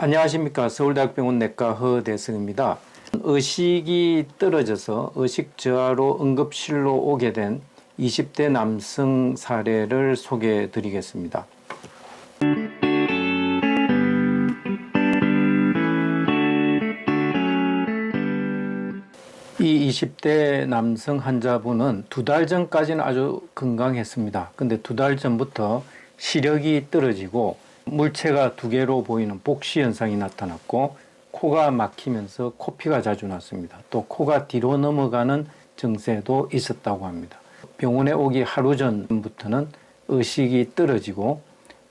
안녕하십니까 서울대학병원 내과 허대성입니다. 의식이 떨어져서 의식 저하로 응급실로 오게 된 20대 남성 사례를 소개해 드리겠습니다. 이 20대 남성 환자분은 두 달 전까지는 아주 건강했습니다. 근데 두 달 전부터 시력이 떨어지고 물체가 두 개로 보이는 복시 현상이 나타났고 코가 막히면서 코피가 자주 났습니다. 또 코가 뒤로 넘어가는 증세도 있었다고 합니다. 병원에 오기 하루 전부터는 의식이 떨어지고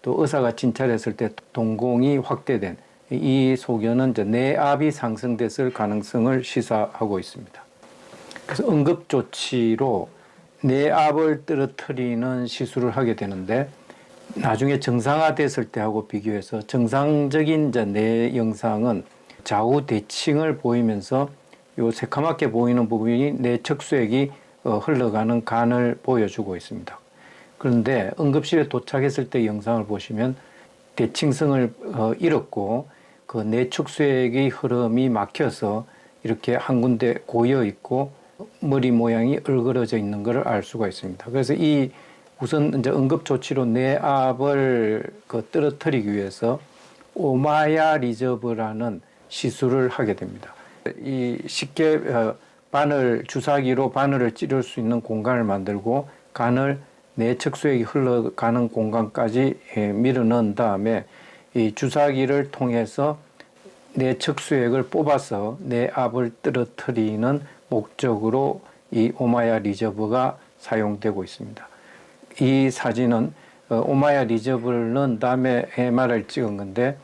또 의사가 진찰했을 때 동공이 확대된 이 소견은 이제 뇌압이 상승됐을 가능성을 시사하고 있습니다. 그래서 응급 조치로 뇌압을 떨어뜨리는 시술을 하게 되는데 나중에 정상화됐을 때하고 비교해서 정상적인 뇌 영상은 좌우 대칭을 보이면서 요 새카맣게 보이는 부분이 뇌 척수액이 어, 흘러가는 간을 보여주고 있습니다. 그런데 응급실에 도착했을 때 영상을 보시면 대칭성을 어, 잃었고 그 뇌축수액의 흐름이 막혀서 이렇게 한 군데 고여 있고 머리 모양이 얼그러져 있는 것을 알 수가 있습니다. 그래서 이 우선 이제 응급 조치로 뇌압을 그 떨어뜨리기 위해서 오마야 리저브라는 시술을 하게 됩니다. 이 쉽게 어, 바늘 주사기로 바늘을 찌를 수 있는 공간을 만들고 간을 뇌척수액이 흘러가는 공간까지 예, 밀어넣은 다음에 이 주사기를 통해서 뇌척수액을 뽑아서 뇌압을 떨어뜨리는 목적으로 이 오마야 리저브가 사용되고 있습니다. 이 사진은 어, 오마야 넣은 다음에 MR을 찍은 건데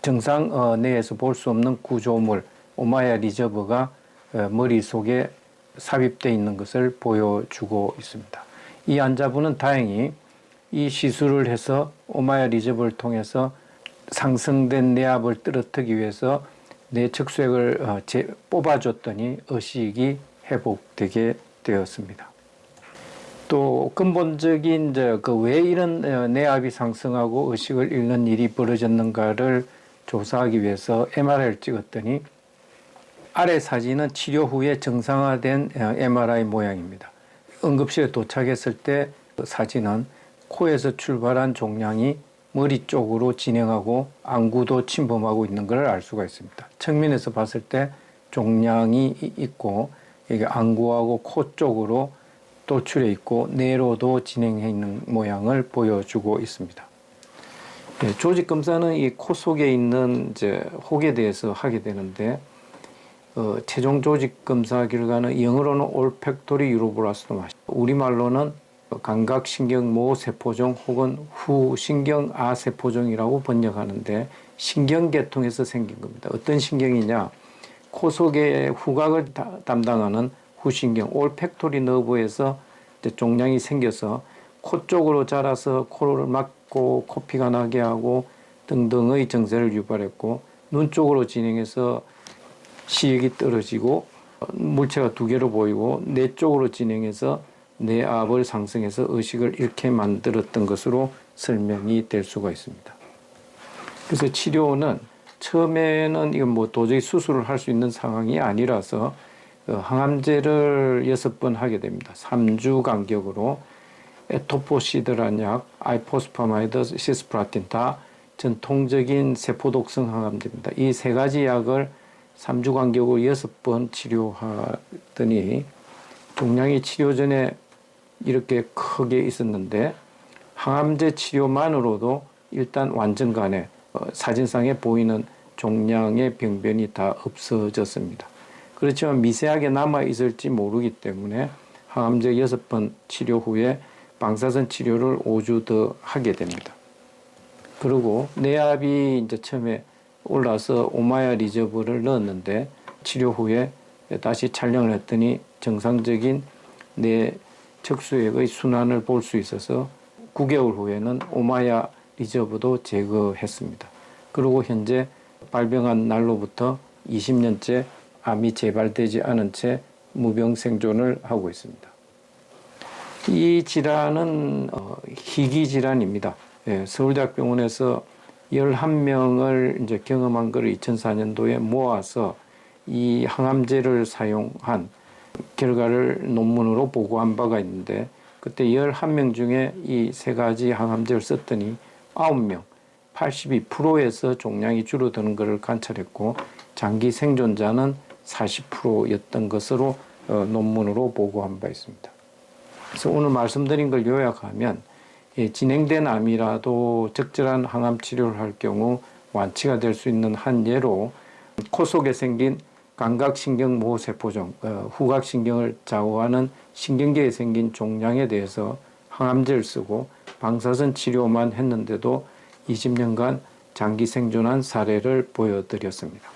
정상 어, 내에서 볼 수 없는 구조물 오마야 리저브가 어, 머릿속에 삽입되어 있는 것을 보여주고 있습니다. 이 환자분은 다행히 이 시술을 해서 오마야 리저브를 통해서 상승된 뇌압을 떨어뜨리기 위해서 뇌척수액을 뽑아줬더니 의식이 회복되게 되었습니다. 또 근본적인 이제 그 왜 이런 어, 뇌압이 상승하고 의식을 잃는 일이 벌어졌는가를 조사하기 위해서 MRI를 찍었더니 아래 사진은 치료 후에 정상화된 어, MRI 모양입니다. 응급실에 도착했을 때 그 사진은 코에서 출발한 종양이 머리 쪽으로 진행하고 안구도 침범하고 있는 것을 알 수가 있습니다. 측면에서 봤을 때 종양이 이- 있고 이게 안구하고 코 쪽으로 도출해 있고 뇌로도 진행해 있는 모양을 보여주고 있습니다. 예, 조직 검사는 이 코 속에 있는 이제 혹에 대해서 하게 되는데 어, 최종 조직 검사 결과는 영어로는 올팩토리 유로브라스토마, 우리말로는 감각신경 모세포종 혹은 후신경 아세포종이라고 번역하는데 신경계통에서 생긴 겁니다. 어떤 신경이냐? 코 속의 후각을 다- 담당하는 후신경 올팩토리 너브에서 종양이 생겨서 코 쪽으로 자라서 코를 막고 코피가 나게 하고 등등의 증세를 유발했고 눈 쪽으로 진행해서 시력이 떨어지고 어, 물체가 두 개로 보이고 뇌 쪽으로 진행해서 뇌압을 상승해서 의식을 잃게 만들었던 것으로 설명이 될 수가 있습니다. 그래서 치료는 처음에는 이건 뭐 도저히 수술을 할 수 있는 상황이 아니라서 어, 항암제를 여섯 번 하게 됩니다. 3주 간격으로 에토포시드란 약, 아이포스파마이드, 시스프라틴 다 전통적인 세포독성 항암제입니다. 이 세 가지 약을 3주 간격으로 여섯 번 치료하더니 종양이 치료 전에 이렇게 크게 있었는데 항암제 치료만으로도 일단 완전 간에 어, 사진상에 보이는 종양의 병변이 다 없어졌습니다. 그렇지만 미세하게 남아 있을지 모르기 때문에 항암제 여섯 번 치료 후에 방사선 치료를 5주 더 하게 됩니다. 그리고 뇌압이 이제 처음에 올라서 오마야 리저브를 넣었는데 치료 후에 다시 촬영을 했더니 정상적인 뇌 척수액의 순환을 볼 수 있어서 9개월 후에는 오마야 리저브도 제거했습니다. 그리고 현재 발병한 날로부터 20년째 암이 재발되지 않은 채 무병 생존을 하고 있습니다. 이 질환은 어, 희귀 질환입니다. 예, 서울대학병원에서 11명을 이제 경험한 거를 2004년도에 모아서 이 항암제를 사용한 결과를 논문으로 보고한 바가 있는데 그때 11명 중에 이 세 가지 항암제를 썼더니 9명 82%에서 종양이 줄어드는 것을 관찰했고 장기 생존자는 40%였던 것으로 어, 논문으로 보고한 바 있습니다. 그래서 오늘 말씀드린 걸 요약하면 예, 진행된 암이라도 적절한 항암 치료를 할 경우 완치가 될 수 있는 한 예로 코 속에 생긴 감각신경 모세포종, 어, 후각신경을 좌우하는 신경계에 생긴 종양에 대해서 항암제를 쓰고 방사선 치료만 했는데도 20년간 장기 생존한 사례를 보여드렸습니다.